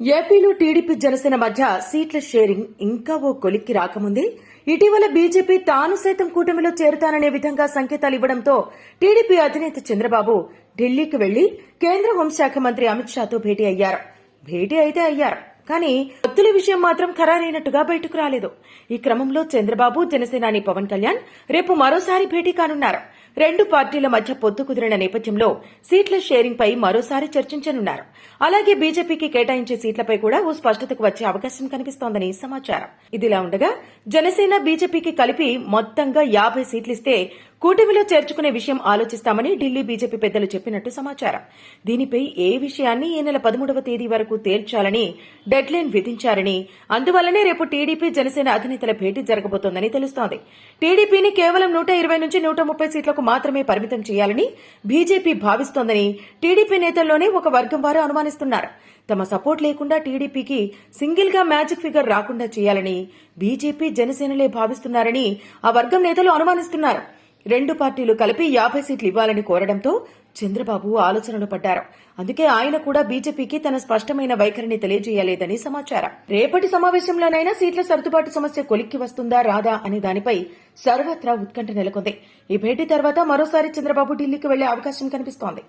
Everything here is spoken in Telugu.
ఏపీలో టీడీపీ జనసేన మధ్య సీట్ల షేరింగ్ ఇంకా ఓ కొలిక్కి రాకముందే ఇటీవల బీజేపీ తాను సైతం కూటమిలో చేరుతాననే విధంగా సంకేతాలు ఇవ్వడంతో టీడీపీ అధినేత చంద్రబాబు ఢిల్లీకి వెళ్ళి కేంద్ర హోంశాఖ మంత్రి అమిత్ షాతో భేటీ అయ్యారు. భేటీ అయితే అయ్యారు. కానీ పొత్తుల విషయం మాత్రం ఖరారైనట్టుగా బయటకు రాలేదు. ఈ క్రమంలో చంద్రబాబు జనసేనాని పవన్ కళ్యాణ్ రేపు మరోసారి భేటీ కానున్నారు. రెండు పార్టీల మధ్య పొత్తు కుదిరిన నేపథ్యంలో సీట్ల షేరింగ్ పై మరోసారి చర్చించనున్నారు. అలాగే బీజేపీకి కేటాయించే సీట్లపై కూడా ఓ స్పష్టతకు వచ్చే అవకాశం కనిపిస్తోందని సమాచారం. ఇదిలా ఉండగా జనసేన బీజేపీకి కలిపి మొత్తంగా యాభై సీట్లిస్తే కూటమిలో చేర్చుకునే విషయం ఆలోచిస్తామని ఢిల్లీ బీజేపీ పెద్దలు చెప్పినట్టు సమాచారం. దీనిపై ఏ విషయాన్ని ఈ నెల పదమూడవ తేదీ వరకు తేల్చాలని డెడ్లైన్ విధించారని అందువల్లనే రేపు టీడీపీ జనసేన అధినేతల భేటీ జరగబోతోందని తెలుస్తోంది. టీడీపీని కేవలం నూట ఇరవై నుంచి నూట ముప్పై సీట్లకు మాత్రమే పరిమితం చేయాలని బీజేపీ భావిస్తోందని టీడీపీ నేతల్లోనే ఒక వర్గం వారు అనుమానిస్తున్నారు. తమ సపోర్ట్ లేకుండా టీడీపీకి సింగిల్గా మ్యాజిక్ ఫిగర్ రాకుండా చేయాలని బీజేపీ జనసేనలే భావిస్తున్నారని ఆ వర్గం నేతలు అనుమానిస్తున్నారు. రెండు పార్టీలు కలిపి యాభై సీట్లు ఇవ్వాలని కోరడంతో చంద్రబాబు ఆలోచనలు పడ్డారు. అందుకే ఆయన కూడా బీజేపీకి తన స్పష్టమైన వైఖరిని తెలియజేయలేదని సమాచారం. రేపటి సమావేశంలోనైనా సీట్ల సర్దుబాటు సమస్య కొలిక్కి వస్తుందా రాదా అనే దానిపై సర్వత్రా ఉత్కంఠ నెలకొంది. ఈ భేటీ తర్వాత మరోసారి చంద్రబాబు ఢిల్లీకి వెళ్ళే అవకాశం కనిపిస్తోంది.